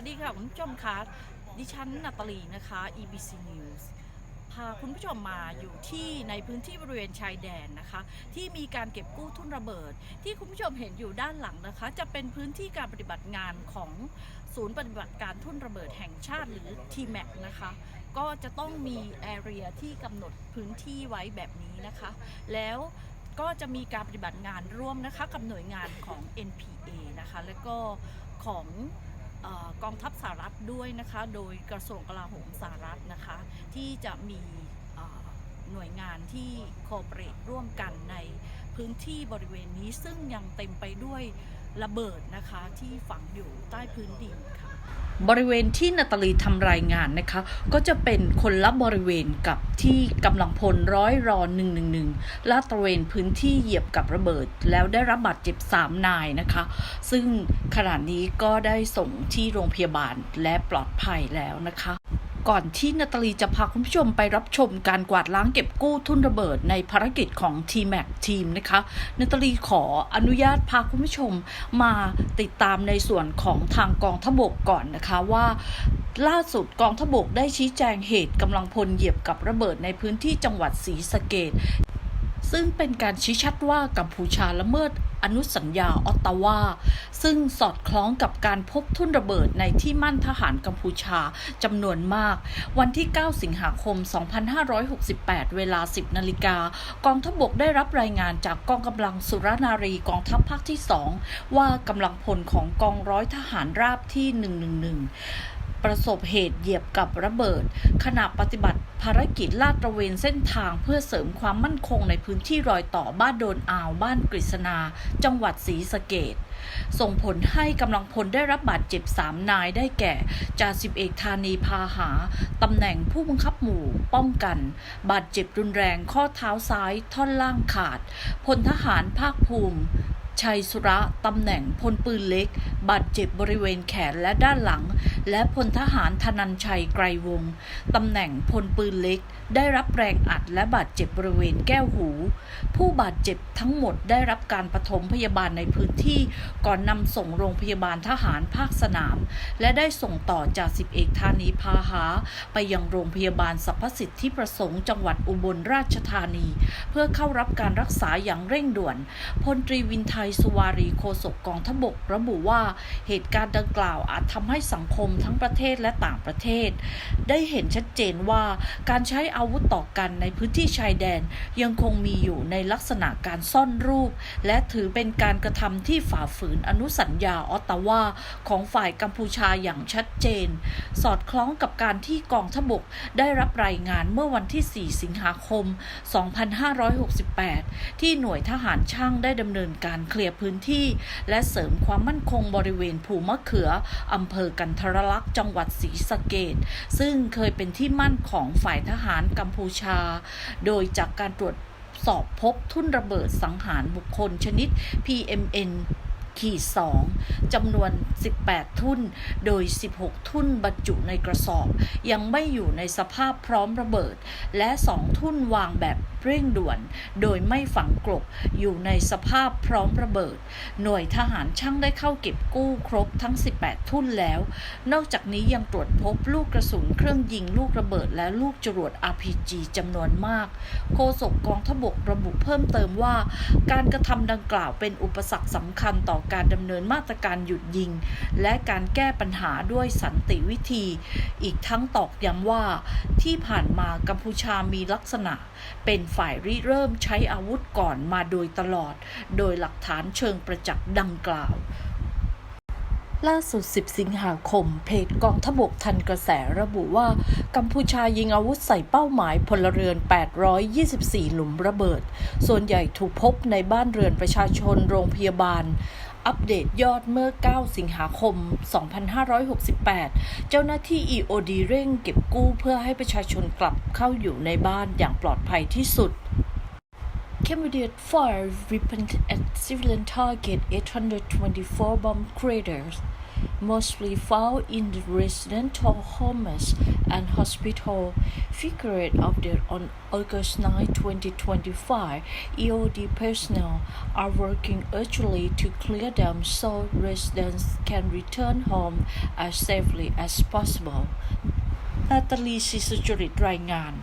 วัสดีค่ะคุณผู้ชมคะดิฉันนาตาลีนะคะ EBC News พาคุณผู้ชมมาอยู่ที่ในพื้นที่บริเวณชายแดนนะคะ ที่มีการเก็บกู้ทุ่นระเบิด ที่คุณผู้ชมเห็นอยู่ด้านหลังนะคะ จะเป็นพื้นที่การปฏิบัติงานของศูนย์ปฏิบัติการทุ่นระเบิดแห่งชาติหรือ TMAC นะคะ ก็จะต้องมีแอเรียที่กำหนดพื้นที่ไว้แบบนี้นะคะ แล้วก็จะมีการปฏิบัติงานร่วมนะคะกับหน่วยงานของ NPA นะคะ แล้วก็ของ กองทัพสหรัฐด้วยนะคะ โดยกระทรวงกลาโหมสหรัฐนะคะ ที่จะมีหน่วยงานที่โคเปรตร่วมกันใน พื้นที่บริเวณนี้ซึ่งยังเต็มไปด้วยระเบิดนะคะที่ฝังอยู่ใต้พื้นดินค่ะบริเวณที่นาตาลีทำรายงานนะคะ ก็จะเป็นคนละบริเวณกับที่กำลังพลร้อยรอ111ลาดตระเวนพื้นที่เหยียบกับระเบิด แล้วได้รับบาดเจ็บ3นายนะคะ ซึ่งขณะนี้ก็ได้ส่งที่โรงพยาบาลและปลอดภัยแล้วนะคะ ก่อนที่นาตาลีจะพาคุณผู้ชมไปรับชมการกวาดล้างเก็บกู้ทุ่นระเบิดในภารกิจของ t m a c ทีมนะคะนาตาลีขออนุญาตพาคุณผู้ชมมาติดตามในส่วนของทางกองทบกก่อนนะคะว่าล่าสุดกองทบกได้ชี้แจงเหตุกำลังพลเหยียบกับระเบิดในพื้นที่จังหวัดศรีสะเกด ซึ่งเป็นการชี้ชัดว่ากัมพูชาละเมิดอนุสัญญาออตตาวา ซึ่งสอดคล้องกับการพบทุ่นระเบิดในที่มั่นทหารกัมพูชาจำนวนมาก วันที่ 9 สิงหาคม 2568 เวลา 10 นาฬิกากองทัพบกได้รับรายงานจากกองกำลังสุรนารีกองทัพภาคที่ 2 ว่ากำลังพลของกองร้อยทหารราบที่ 111 ประสบเหตุเหยียบกับระเบิด ขณะปฏิบัติภารกิจลาดตระเวนเส้นทางเพื่อเสริมความมั่นคงในพื้นที่รอยต่อบ้านโดนอ่าวบ้านกฤษณา จังหวัดศรีสะเกดส่งผลให้กำลังพลได้รับบาดเจ็บ3นายได้แก่จ่าสิบเอกธานีพาหาตำแหน่งผู้บังคับหมู่ป้องกัน บาดเจ็บรุนแรงข้อเท้าซ้ายท่อนล่างขาดพลทหารภาคภูมิชัยสุระตำแหน่งพลปืนเล็ก บาดเจ็บบริเวณแขนและด้านหลัง และพลทหารธนันชัยไกรวงศ์ตำแหน่งพลปืนเล็ก ได้รับแรงอัดและบาดเจ็บบริเวณแก้วหู ผู้บาดเจ็บทั้งหมดได้รับการปฐมพยาบาลในพื้นที่ก่อนนำส่งโรงพยาบาลทหารภาคสนาม และได้ส่งต่อจากสิบเอกธานีพาหา ไปยังโรงพยาบาลสรรพสิทธิประสงค์จังหวัดอุบลราชธานี เพื่อเข้ารับการรักษาอย่างเร่งด่วน พลตรีวินไทยสุวารีโฆษกกองทบกระบุว่าเหตุการณ์ดังกล่าวอาจทำให้สังคมทั้งประเทศและต่างประเทศ ได้เห็นชัดเจนว่าการใช้อาวุธต่อกันในพื้นที่ชายแดนยังคงมีอยู่ในลักษณะการซ่อนรูป และถือเป็นการกระทำที่ฝ่าฝืนอนุสัญญาออตตาวาของฝ่ายกัมพูชาอย่างชัดเจน สอดคล้องกับการที่กองทบกได้รับรายงานเมื่อวันที่ 4 สิงหาคม 2568 ที่หน่วยทหารช่างได้ดำเนินการเคลียร์พื้นที่ และเสริมความมั่นคงบริเวณภูมะเขืออำเภอกันทรลักษณ์จังหวัดศรีสะเกดซึ่งเคยเป็นที่มั่นของฝ่ายทหารกัมพูชา โดยจากการตรวจสอบพบทุ่นระเบิดสังหารบุคคลชนิด PMN ขีด2จำนวน 18 ทุ่น โดย 16 ทุ่นบรรจุในกระสอบ ยังไม่อยู่ในสภาพพร้อมระเบิด และ 2 ทุ่นวางแบบ เร่งด่วน โดยไม่ฝังกลบอยู่ในสภาพพร้อมระเบิด หน่วยทหารช่างได้เข้าเก็บกู้ครบทั้ง 18 ทุ่นแล้ว นอกจากนี้ยังตรวจพบลูกกระสุนเครื่องยิงลูกระเบิดและลูกจรวด RPG จำนวนมาก โฆษกกองทบกระบุเพิ่มเติมว่า การกระทำดังกล่าวเป็นอุปสรรคสำคัญต่อการดำเนินมาตรการหยุดยิง และการแก้ปัญหาด้วยสันติวิธี อีกทั้งตอกย้ำว่า ที่ผ่านมากัมพูชามีลักษณะเป็นฝ่ายริเริ่มใช้อาวุธก่อนมาโดยตลอด โดยหลักฐานเชิงประจักษ์ดังกล่าวล่าสุด 10 สิงหาคม เพจกองทบกทันกระแสระบุว่า กัมพูชายิงอาวุธใส่เป้าหมายพลเรือน 824 หลุมระเบิด ส่วนใหญ่ถูกพบในบ้านเรือนประชาชนโรงพยาบาล อัปเดตยอดเมื่อ 9 สิงหาคม 2568 เจ้าหน้าที่ EOD เร่งเก็บกู้เพื่อให้ประชาชนกลับเข้าอยู่ในบ้านอย่างปลอดภัยที่สุด Cambodian fire ripened at civilian target 824 bomb craters mostly found in the residential homes and hospital, figured update on August 9, 2025. EOD personnel are working urgently to clear them so residents can return home as safely as possible. นาตาลีศิสุจริตรายงาน